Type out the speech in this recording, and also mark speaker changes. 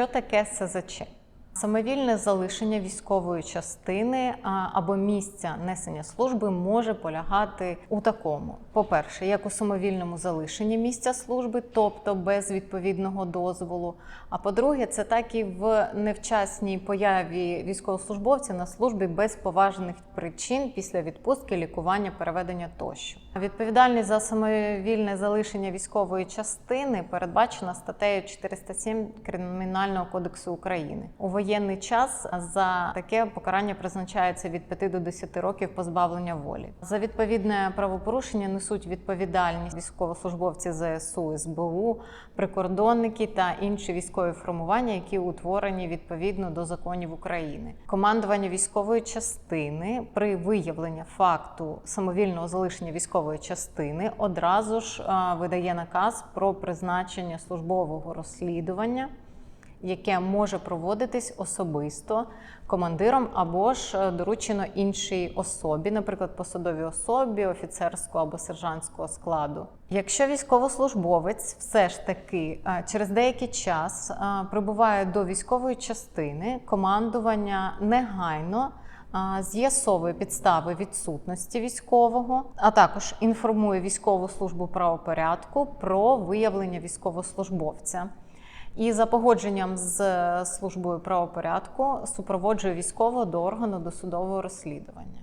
Speaker 1: Čo také Самовільне залишення військової частини або місця несення служби може полягати у такому: по-перше, як у самовільному залишенні місця служби, тобто без відповідного дозволу. А по-друге, це так і в невчасній появі військовослужбовця на службі без поважних причин після відпустки, лікування, переведення тощо. Відповідальність за самовільне залишення військової частини передбачена статтею 407 Кримінального кодексу України. У воєнний час за таке покарання призначається від 5 до 10 років позбавлення волі. За відповідне правопорушення несуть відповідальність військовослужбовці ЗСУ, СБУ, прикордонники та інші військові формування, які утворені відповідно до законів України. Командування військової частини при виявленні факту самовільного залишення військової частини одразу ж видає наказ про призначення службового розслідування яке може проводитись особисто командиром або ж е, доручено іншій особі, наприклад, посадовій особі, офіцерського або сержантського складу. Якщо військовослужбовець все ж таки е, через деякий час е, прибуває до військової частини, командування негайно. З'ясовує підстави відсутності військового, а також інформує військову службу правопорядку про виявлення військовослужбовця. І за погодженням з службою правопорядку супроводжує військового до органу досудового розслідування.